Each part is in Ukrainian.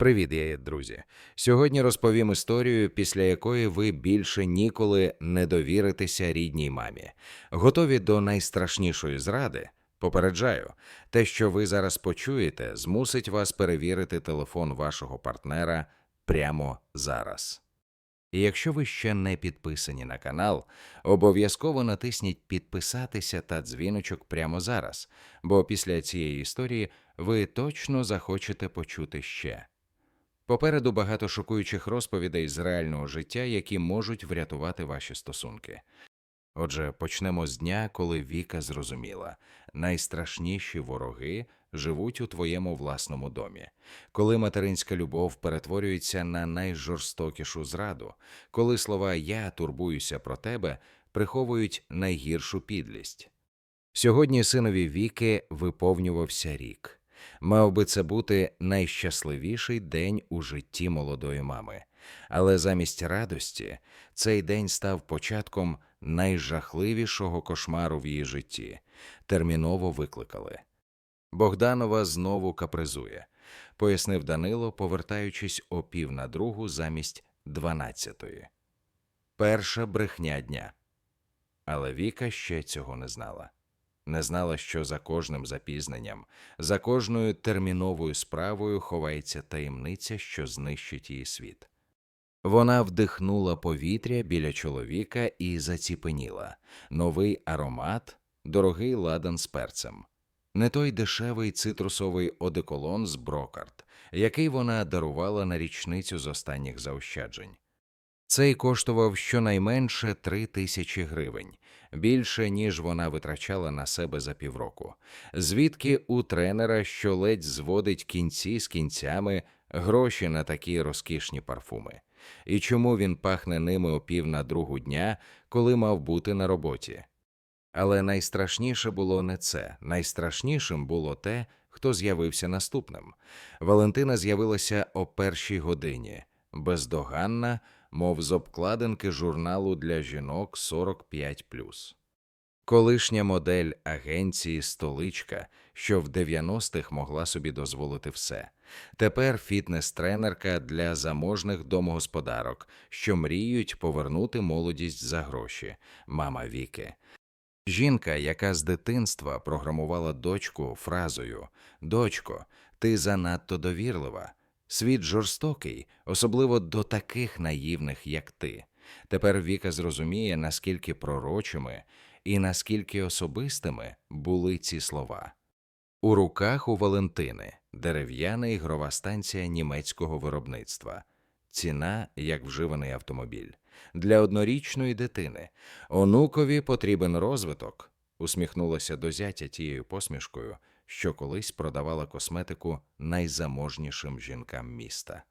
Привіт, я друзі. Сьогодні розповім історію, після якої ви більше ніколи не довіритеся рідній мамі. Готові до найстрашнішої зради? Попереджаю, те, що ви зараз почуєте, змусить вас перевірити телефон вашого партнера прямо зараз. І якщо ви ще не підписані на канал, обов'язково натисніть підписатися та дзвіночок прямо зараз, бо після цієї історії ви точно захочете почути ще. Попереду багато шокуючих розповідей з реального життя, які можуть врятувати ваші стосунки. Отже, почнемо з дня, коли Віка зрозуміла найстрашніші вороги живуть у твоєму власному домі, коли материнська любов перетворюється на найжорстокішу зраду, коли слова Я турбуюся про тебе приховують найгіршу підлість. Сьогодні синові Віки виповнювався рік. Мав би це бути найщасливіший день у житті молодої мами, але замість радості цей день став початком найжахливішого кошмару в її житті. Терміново викликали. Богданова знову капризує, пояснив Данило, повертаючись о пів на другу замість дванадцятої. Перша брехня дня. Але Віка ще цього не знала не знала, що за кожним запізненням, за кожною терміновою справою ховається таємниця, що знищить її світ. Вона вдихнула повітря біля чоловіка і заціпеніла новий аромат, дорогий ладан з перцем, не той дешевий цитрусовий одеколон з брокарт, який вона дарувала на річницю з останніх заощаджень. Цей коштував щонайменше три тисячі гривень, більше ніж вона витрачала на себе за півроку. Звідки у тренера, що ледь зводить кінці з кінцями, гроші на такі розкішні парфуми, і чому він пахне ними о пів на другу дня, коли мав бути на роботі? Але найстрашніше було не це, найстрашнішим було те, хто з'явився наступним. Валентина з'явилася о першій годині, бездоганна мов з обкладинки журналу для жінок 45+. Колишня модель агенції столичка, що в 90-х могла собі дозволити все. Тепер фітнес-тренерка для заможних домогосподарок, що мріють повернути молодість за гроші, мама Віки. Жінка, яка з дитинства програмувала дочку фразою Дочко, ти занадто довірлива. Світ жорстокий, особливо до таких наївних, як ти. Тепер Віка зрозуміє, наскільки пророчими і наскільки особистими були ці слова. У руках у Валентини дерев'яна ігрова станція німецького виробництва, ціна як вживаний автомобіль. Для однорічної дитини онукові потрібен розвиток, усміхнулася до зятя тією посмішкою, що колись продавала косметику найзаможнішим жінкам міста.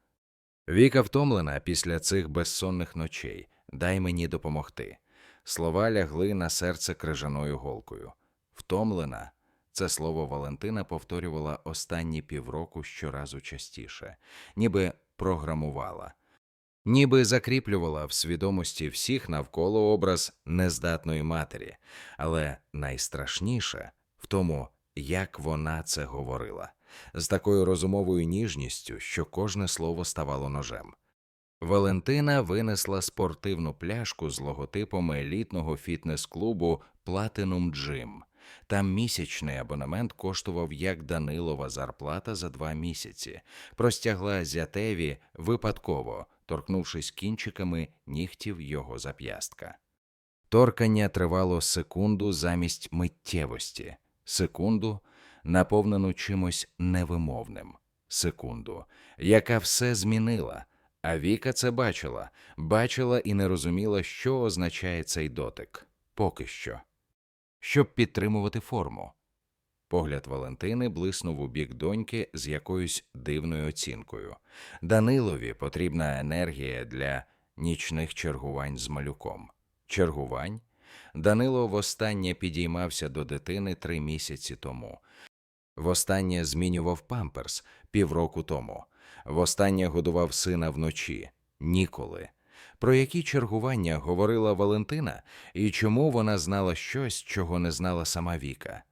Віка втомлена після цих безсонних ночей дай мені допомогти. Слова лягли на серце крижаною голкою. Втомлена. Це слово Валентина повторювала останні півроку щоразу частіше, ніби програмувала, ніби закріплювала в свідомості всіх навколо образ нездатної матері, але найстрашніше в тому, як вона це говорила, з такою розумовою ніжністю, що кожне слово ставало ножем. Валентина винесла спортивну пляшку з логотипом елітного фітнес-клубу Platinum Gym. Там місячний абонемент коштував як Данилова зарплата за два місяці, простягла зятеві випадково, торкнувшись кінчиками нігтів його зап'ястка. Торкання тривало секунду замість миттєвості секунду, наповнену чимось невимовним, секунду, яка все змінила. А Віка це бачила, бачила і не розуміла, що означає цей дотик поки що. Щоб підтримувати форму. Погляд Валентини блиснув у бік доньки з якоюсь дивною оцінкою. Данилові потрібна енергія для нічних чергувань з малюком. Чергувань Данило востаннє підіймався до дитини три місяці тому. Востаннє змінював памперс півроку тому. Востаннє годував сина вночі ніколи. Про які чергування говорила Валентина і чому вона знала щось, чого не знала сама Віка?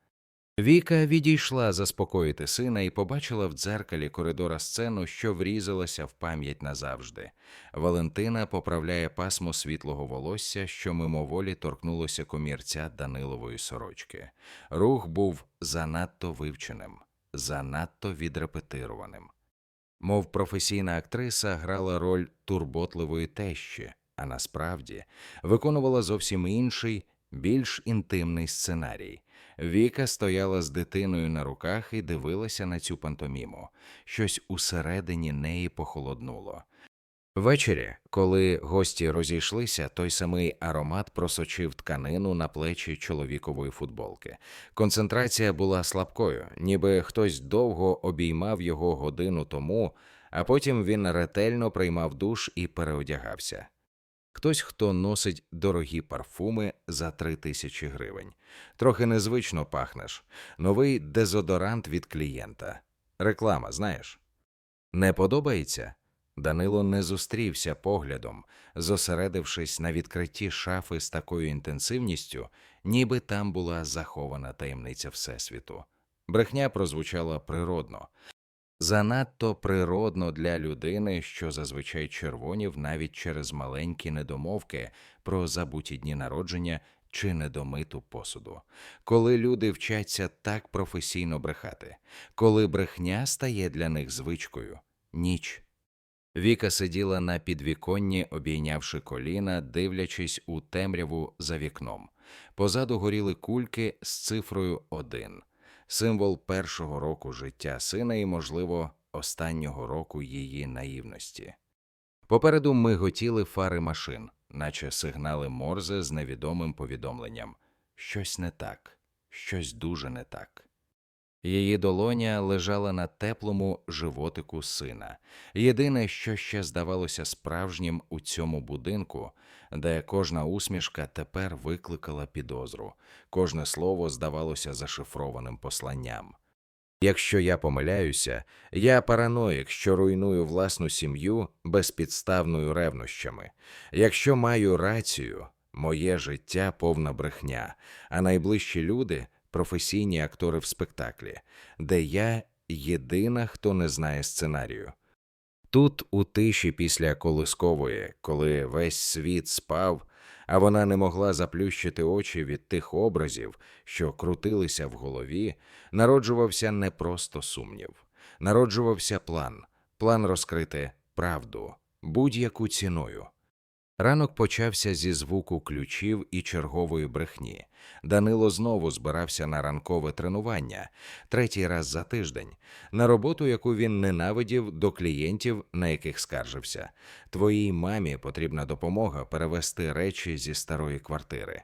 Віка відійшла заспокоїти сина і побачила в дзеркалі коридора сцену, що врізалася в пам'ять назавжди. Валентина поправляє пасмо світлого волосся, що мимоволі торкнулося комірця Данилової сорочки. Рух був занадто вивченим, занадто відрепетированим. Мов професійна актриса грала роль турботливої тещі, а насправді виконувала зовсім інший, більш інтимний сценарій. Віка стояла з дитиною на руках і дивилася на цю пантоміму. Щось усередині неї похолоднуло. Ввечері, коли гості розійшлися, той самий аромат просочив тканину на плечі чоловікової футболки. Концентрація була слабкою, ніби хтось довго обіймав його годину тому, а потім він ретельно приймав душ і переодягався. Хтось, хто носить дорогі парфуми за три тисячі гривень. Трохи незвично пахнеш. Новий дезодорант від клієнта. Реклама, знаєш. Не подобається? Данило не зустрівся поглядом, зосередившись на відкритті шафи з такою інтенсивністю, ніби там була захована таємниця Всесвіту. Брехня прозвучала природно. Занадто природно для людини, що зазвичай червонів навіть через маленькі недомовки про забуті дні народження чи недомиту посуду, коли люди вчаться так професійно брехати, коли брехня стає для них звичкою, ніч. Віка сиділа на підвіконні, обійнявши коліна, дивлячись у темряву за вікном. Позаду горіли кульки з цифрою один символ першого року життя сина і, можливо, останнього року її наївності. Попереду ми готіли фари машин, наче сигнали морзе з невідомим повідомленням щось не так, щось дуже не так. Її долоня лежала на теплому животику сина. Єдине, що ще здавалося справжнім у цьому будинку, де кожна усмішка тепер викликала підозру, кожне слово здавалося зашифрованим посланням. Якщо я помиляюся, я параноїк, що руйную власну сім'ю безпідставною ревнощами. Якщо маю рацію, моє життя повна брехня, а найближчі люди професійні актори в спектаклі, де я єдина, хто не знає сценарію. Тут, у тиші після колискової, коли весь світ спав, а вона не могла заплющити очі від тих образів, що крутилися в голові, народжувався не просто сумнів, народжувався план, план розкрити правду будь-яку ціною. Ранок почався зі звуку ключів і чергової брехні. Данило знову збирався на ранкове тренування, третій раз за тиждень, на роботу, яку він ненавидів до клієнтів, на яких скаржився. Твоїй мамі потрібна допомога перевести речі зі старої квартири.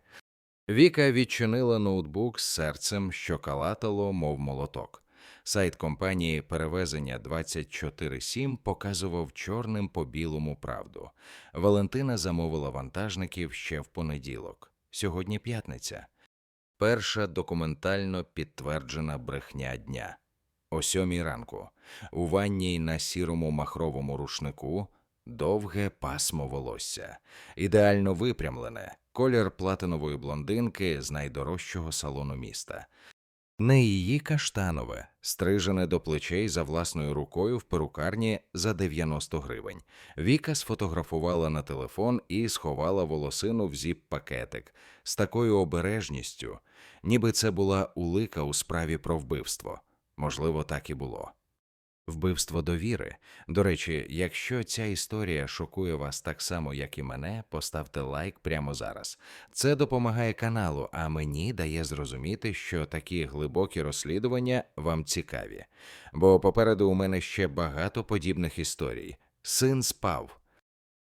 Віка відчинила ноутбук з серцем, що калатало, мов молоток. Сайт компанії перевезення 247 показував чорним по білому правду. Валентина замовила вантажників ще в понеділок. Сьогодні п'ятниця. Перша документально підтверджена брехня дня. О сьомій ранку у ванній на сірому махровому рушнику довге пасмо волосся, ідеально випрямлене, колір платинової блондинки з найдорожчого салону міста. Не її каштанове, стрижене до плечей за власною рукою в перукарні за 90 гривень. Віка сфотографувала на телефон і сховала волосину в зіп-пакетик з такою обережністю, ніби це була улика у справі про вбивство. Можливо, так і було. Вбивство довіри. До речі, якщо ця історія шокує вас так само, як і мене, поставте лайк прямо зараз. Це допомагає каналу, а мені дає зрозуміти, що такі глибокі розслідування вам цікаві. Бо попереду у мене ще багато подібних історій. Син спав.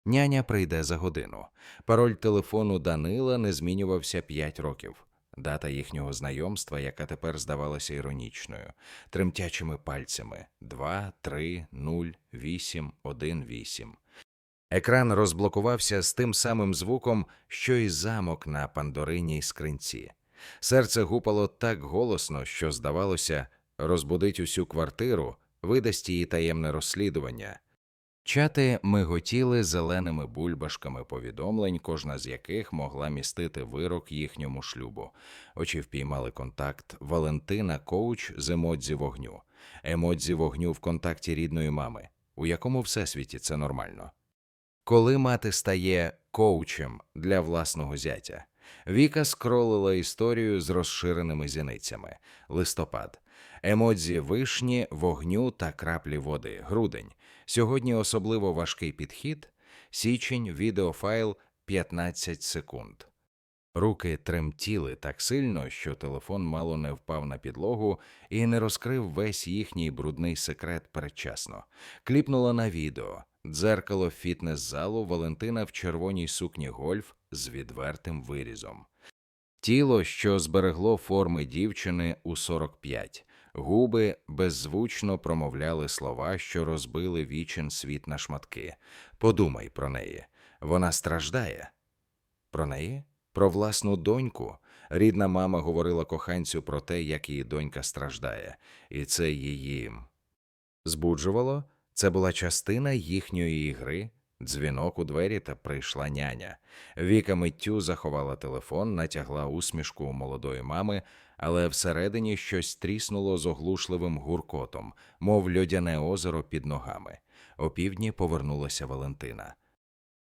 Няня прийде за годину. Пароль телефону Данила не змінювався 5 років. Дата їхнього знайомства, яка тепер здавалася іронічною, тремтячими пальцями 2, 3, 0, 8, 1, 8. Екран розблокувався з тим самим звуком, що й замок на пандориній скринці. Серце гупало так голосно, що, здавалося, розбудить усю квартиру, видасть її таємне розслідування. Чати миготіли зеленими бульбашками повідомлень, кожна з яких могла містити вирок їхньому шлюбу. Очі впіймали контакт Валентина Коуч з емодзі вогню, емодзі вогню в контакті рідної мами, у якому всесвіті це нормально. Коли мати стає коучем для власного зятя, Віка скролила історію з розширеними зіницями. Листопад. Емодзі вишні, вогню та краплі води. Грудень. Сьогодні особливо важкий підхід. Січень, відеофайл 15 секунд. Руки тремтіли так сильно, що телефон мало не впав на підлогу і не розкрив весь їхній брудний секрет передчасно. Кліпнула на відео. Дзеркало фітнес-залу Валентина в червоній сукні гольф з відвертим вирізом. Тіло, що зберегло форми дівчини у 45. Губи беззвучно промовляли слова, що розбили вічин світ на шматки. Подумай про неї. Вона страждає. Про неї? Про власну доньку. Рідна мама говорила коханцю про те, як її донька страждає, і це її збуджувало. Це була частина їхньої ігри. Дзвінок у двері та прийшла няня. Віка миттю заховала телефон, натягла усмішку у молодої мами, але всередині щось тріснуло з оглушливим гуркотом, мов льодяне озеро під ногами. Опівдні повернулася Валентина.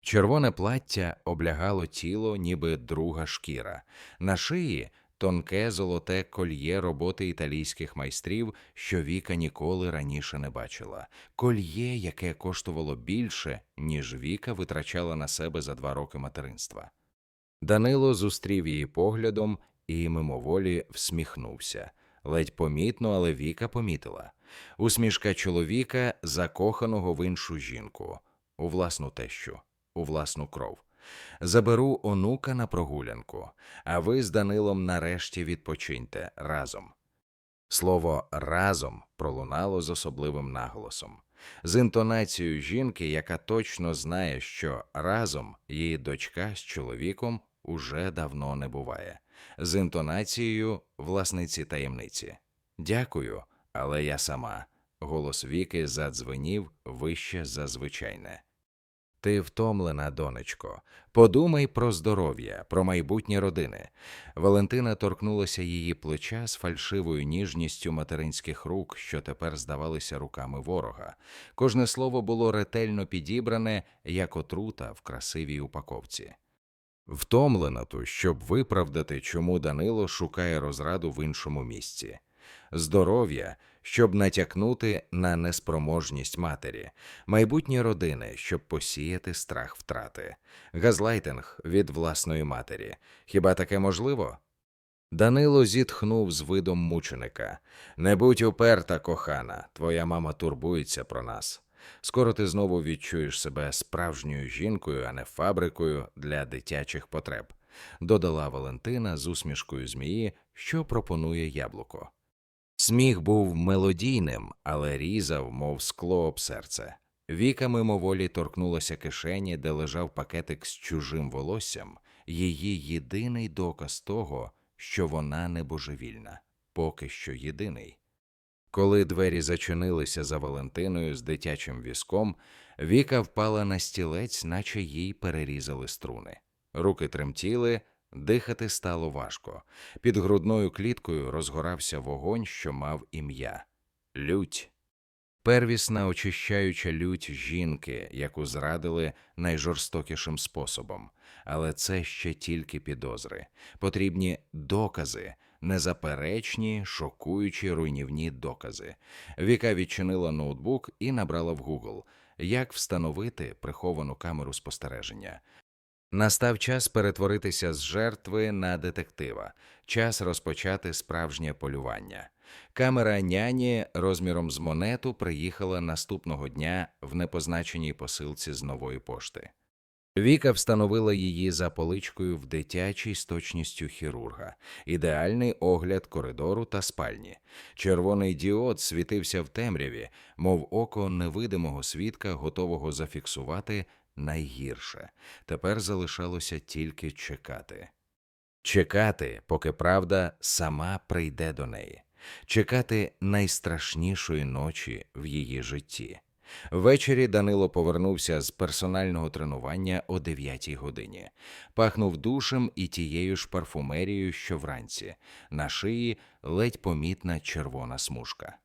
Червоне плаття облягало тіло, ніби друга шкіра. На шиї тонке золоте кольє роботи італійських майстрів, що Віка ніколи раніше не бачила. Кольє, яке коштувало більше, ніж Віка витрачала на себе за два роки материнства. Данило зустрів її поглядом і мимоволі всміхнувся. Ледь помітно, але Віка помітила. Усмішка чоловіка, закоханого в іншу жінку, у власну тещу, у власну кров. Заберу онука на прогулянку, а ви з Данилом нарешті відпочиньте разом. Слово разом пролунало з особливим наголосом, з інтонацією жінки, яка точно знає, що разом її дочка з чоловіком уже давно не буває, з інтонацією власниці таємниці. Дякую, але я сама. Голос Віки задзвенів вище за звичайне. Ти втомлена, донечко. Подумай про здоров'я, про майбутнє родини. Валентина торкнулася її плеча з фальшивою ніжністю материнських рук, що тепер здавалися руками ворога. Кожне слово було ретельно підібране, як отрута в красивій упаковці. Втомлена ту, щоб виправдати, чому Данило шукає розраду в іншому місці. Здоров'я, щоб натякнути на неспроможність матері, майбутнє родини, щоб посіяти страх втрати, газлайтинг від власної матері. Хіба таке можливо? Данило зітхнув з видом мученика. Не будь уперта, кохана, твоя мама турбується про нас. Скоро ти знову відчуєш себе справжньою жінкою, а не фабрикою для дитячих потреб, додала Валентина з усмішкою змії, що пропонує яблуко. Сміх був мелодійним, але різав, мов скло об серце. Віка мимоволі торкнулася кишені, де лежав пакетик з чужим волоссям, її єдиний доказ того, що вона не божевільна, поки що єдиний. Коли двері зачинилися за Валентиною з дитячим візком, Віка впала на стілець, наче їй перерізали струни. Руки тремтіли, дихати стало важко. Під грудною кліткою розгорався вогонь, що мав ім'я лють. Первісна очищаюча лють жінки, яку зрадили найжорстокішим способом, але це ще тільки підозри. Потрібні докази, незаперечні, шокуючі руйнівні докази. Віка відчинила ноутбук і набрала в Google, як встановити приховану камеру спостереження. Настав час перетворитися з жертви на детектива, час розпочати справжнє полювання. Камера няні розміром з монету приїхала наступного дня в непозначеній посилці з нової пошти. Віка встановила її за поличкою в дитячій з точністю хірурга, ідеальний огляд коридору та спальні. Червоний діод світився в темряві, мов око невидимого свідка, готового зафіксувати найгірше. Тепер залишалося тільки чекати. Чекати, поки правда сама прийде до неї, чекати найстрашнішої ночі в її житті. Ввечері Данило повернувся з персонального тренування о 9 годині. Пахнув душем і тією ж парфумерією, що вранці. На шиї ледь помітна червона смужка.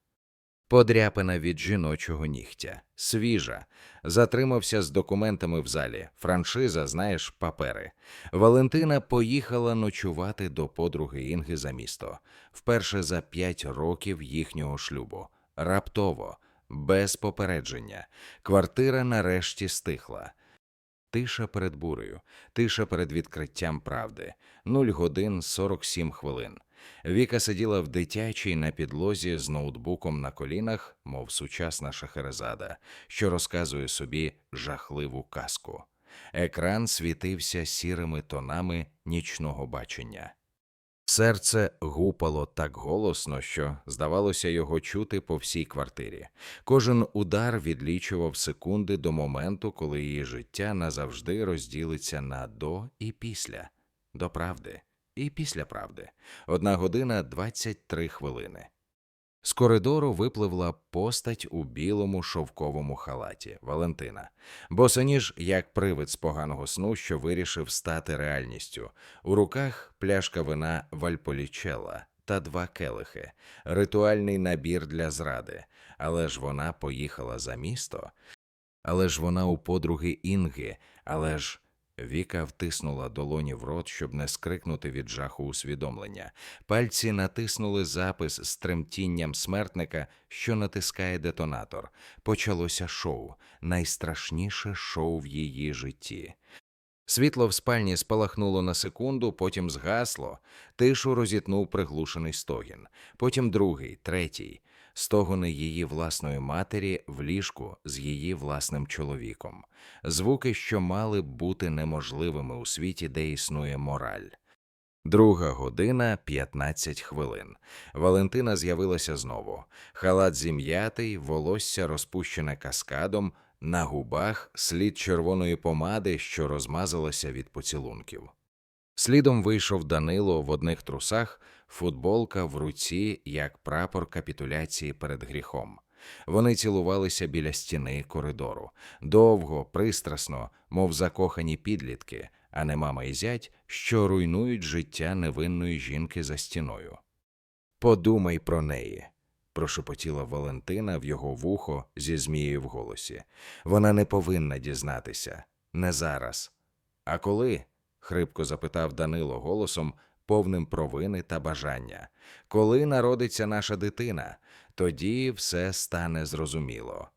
Подряпина від жіночого нігтя, свіжа. Затримався з документами в залі. Франшиза, знаєш, папери. Валентина поїхала ночувати до подруги Інги за місто. Вперше за п'ять років їхнього шлюбу. Раптово, без попередження. Квартира нарешті стихла. Тиша перед бурею, тиша перед відкриттям правди. Нуль годин 47 хвилин. Віка сиділа в дитячій на підлозі з ноутбуком на колінах, мов сучасна шахерезада, що розказує собі жахливу казку. Екран світився сірими тонами нічного бачення. Серце гупало так голосно, що, здавалося, його чути по всій квартирі. Кожен удар відлічував секунди до моменту, коли її життя назавжди розділиться на до і після, до правди і після правди. Одна година 23 хвилини. З коридору випливла постать у білому шовковому халаті Валентина, босоніж як привид з поганого сну, що вирішив стати реальністю. У руках пляшка вина Вальполічела та два келихи, ритуальний набір для зради. Але ж вона поїхала за місто. Але ж вона у подруги Інги, але ж. Віка втиснула долоні в рот, щоб не скрикнути від жаху усвідомлення. Пальці натиснули запис з тремтінням смертника, що натискає детонатор. Почалося шоу, найстрашніше шоу в її житті. Світло в спальні спалахнуло на секунду, потім згасло, тишу розітнув приглушений стогін, потім другий, третій стогони її власної матері в ліжку з її власним чоловіком, звуки, що мали б бути неможливими у світі, де існує мораль. Друга година 15 хвилин. Валентина з'явилася знову. Халат зім'ятий, волосся розпущене каскадом, на губах слід червоної помади, що розмазалася від поцілунків. Слідом вийшов Данило в одних трусах, футболка в руці, як прапор капітуляції перед гріхом. Вони цілувалися біля стіни коридору, довго, пристрасно, мов закохані підлітки, а не мама і зять, що руйнують життя невинної жінки за стіною. Подумай про неї. прошепотіла Валентина в його вухо зі змією в голосі. Вона не повинна дізнатися, не зараз. А коли? хрипко запитав Данило голосом, повним провини та бажання. Коли народиться наша дитина, тоді все стане зрозуміло.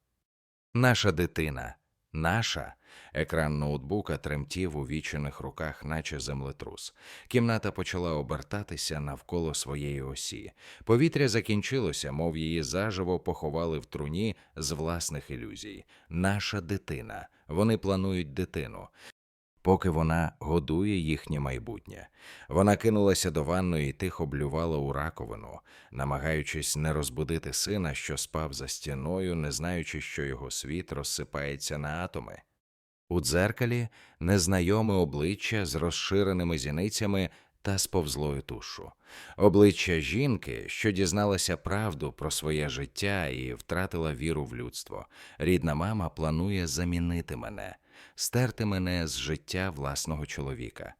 Наша дитина, наша. Екран ноутбука тремтів у вічених руках, наче землетрус. Кімната почала обертатися навколо своєї осі. Повітря закінчилося, мов її заживо поховали в труні з власних ілюзій. Наша дитина. Вони планують дитину поки вона годує їхнє майбутнє. Вона кинулася до ванної і тихо блювала у раковину, намагаючись не розбудити сина, що спав за стіною, не знаючи, що його світ розсипається на атоми. У дзеркалі незнайоме обличчя з розширеними зіницями та сповзлою тушу, обличчя жінки, що дізналася правду про своє життя і втратила віру в людство. Рідна мама планує замінити мене стерти мене з життя власного чоловіка,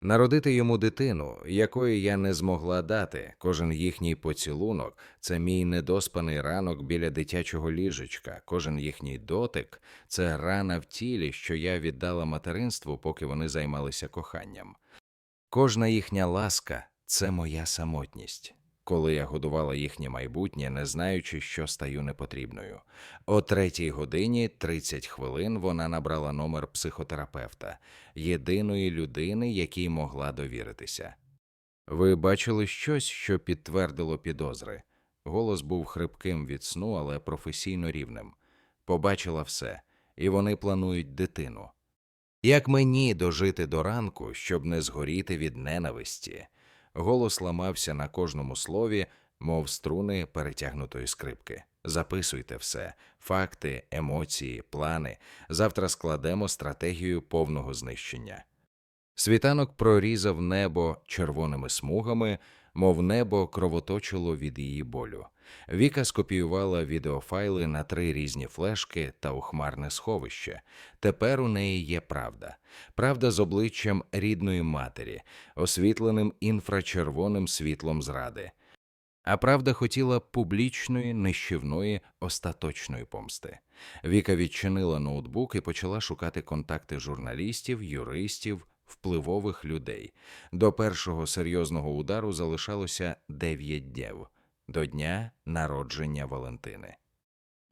народити йому дитину, якої я не змогла дати. Кожен їхній поцілунок це мій недоспаний ранок біля дитячого ліжечка, кожен їхній дотик це рана в тілі, що я віддала материнству, поки вони займалися коханням. Кожна їхня ласка це моя самотність коли я годувала їхнє майбутнє, не знаючи, що стаю непотрібною. О третій годині 30 хвилин вона набрала номер психотерапевта, єдиної людини, якій могла довіритися. Ви бачили щось, що підтвердило підозри. Голос був хрипким від сну, але професійно рівним. Побачила все, і вони планують дитину. Як мені дожити до ранку, щоб не згоріти від ненависті? Голос ламався на кожному слові, мов струни перетягнутої скрипки. Записуйте все, факти, емоції, плани. Завтра складемо стратегію повного знищення. Світанок прорізав небо червоними смугами, мов небо кровоточило від її болю. Віка скопіювала відеофайли на три різні флешки та у хмарне сховище. Тепер у неї є правда. Правда з обличчям рідної матері, освітленим інфрачервоним світлом зради. А правда хотіла публічної, нищівної, остаточної помсти. Віка відчинила ноутбук і почала шукати контакти журналістів, юристів, впливових людей. До першого серйозного удару залишалося дев'ять днів до дня народження Валентини.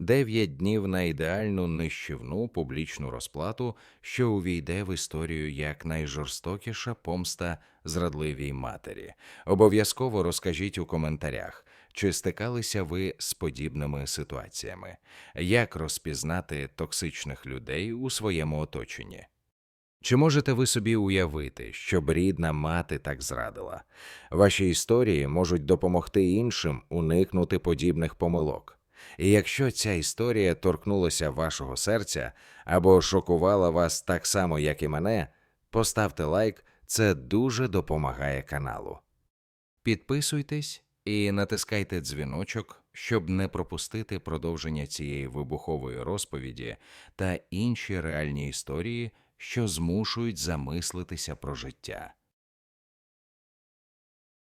Дев'ять днів на ідеальну нищівну публічну розплату, що увійде в історію як найжорстокіша помста зрадливій матері. Обов'язково розкажіть у коментарях, чи стикалися ви з подібними ситуаціями, як розпізнати токсичних людей у своєму оточенні. Чи можете ви собі уявити, щоб рідна мати так зрадила? Ваші історії можуть допомогти іншим уникнути подібних помилок. І якщо ця історія торкнулася вашого серця або шокувала вас так само, як і мене, поставте лайк, це дуже допомагає каналу. Підписуйтесь і натискайте дзвіночок, щоб не пропустити продовження цієї вибухової розповіді та інші реальні історії, що змушують замислитися про життя.